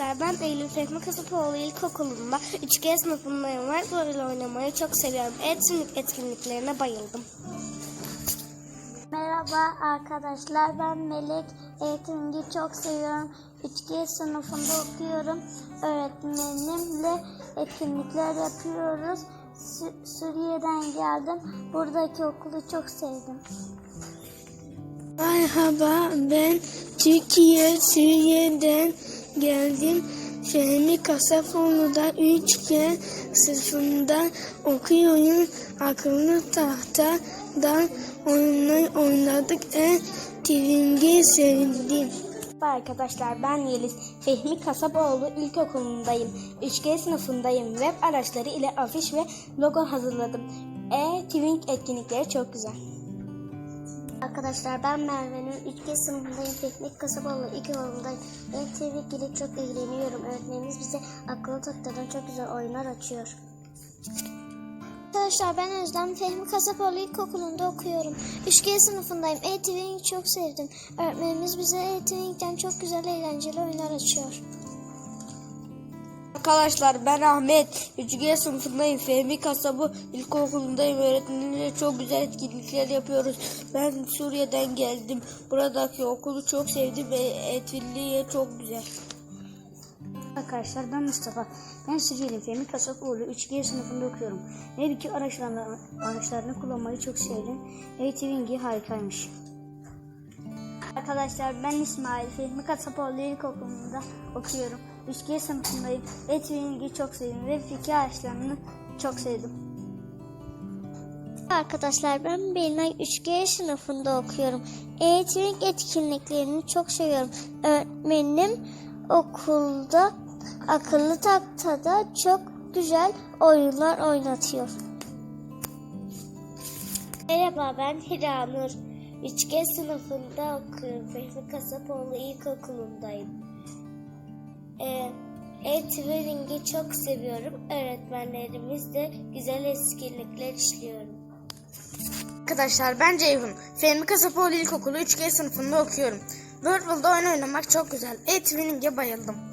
Ben Eylül Fehmi Kasapoğlu İlkokulu'nda 3G sınıfındayım ve böyle oynamayı çok seviyorum. Etkinlik etkinliklerine bayıldım. Merhaba arkadaşlar ben Melek. Eğitimci çok seviyorum. 3G sınıfında okuyorum. Öğretmenimle etkinlikler yapıyoruz. Sü- Suriye'den geldim. Buradaki okulu çok sevdim. Merhaba ben Türkiye Suriye'den geldim. Fehmi Kasapoğlu'da 3G sınıfında okuyorum. Akıllı tahtadan oyunlar oynadık. En TV'ngi sevdim. Merhaba arkadaşlar ben Yeliz. Fehmi Kasapoğlu İlkokulu'ndayım. 3G sınıfındayım. Web araçları ile afiş ve logo hazırladım. E-Twink etkinlikleri çok güzel. Arkadaşlar ben Merve'nin 3G sınıfındayım. Teknik Kasabalı ilk yolundayım. Ben TV ile çok eğleniyorum. Öğretmenimiz bize akıllı taktadan çok güzel oyunlar açıyor. Arkadaşlar ben Özlem Fehmi Kasapoğlu İlkokulu'nda okuyorum. 3G sınıfındayım. E-Twing'i çok sevdim. Öğretmenimiz bize E-Twing'den çok güzel eğlenceli oyunlar açıyor. Arkadaşlar ben Ahmet. 3G sınıfındayım. Fehmi Kasabı İlkokulu'ndayım. Öğretmenimle çok güzel etkinlikler yapıyoruz. Ben Suriye'den geldim. Buradaki okulu çok sevdim ve etkinliği çok güzel. Arkadaşlar ben Mustafa. Ben Suriyeliyim. Fehmi Kasapoğlu 3G sınıfında okuyorum. Neviki araçlarını, araçlarını kullanmayı çok sevdim. Eğitimgi harikaymış. Arkadaşlar ben İsmail. Fehmi Kasapoğlu İlkokulu'nda okuyorum. 3G sınıfındayım. Eğitimgi çok sevdim ve fikir araçlarını çok sevdim. Arkadaşlar ben Belinay 3G sınıfında okuyorum. Eğitim etkinliklerini çok seviyorum. Öğretmenim okulda akıllı tahtada çok güzel oyunlar oynatıyor. Merhaba ben Hiranur. 3G sınıfında okuyorum. Fehmi Kasapoğlu İlkokulu'ndayım. Ee, E-Twining'i çok seviyorum. Öğretmenlerimiz de güzel etkinlikler işliyorum. Arkadaşlar ben Ceyhun. Fehmi Kasapoğlu İlkokulu 3G sınıfında okuyorum. World World'da oyun oynamak çok güzel. E-Twinning'e bayıldım.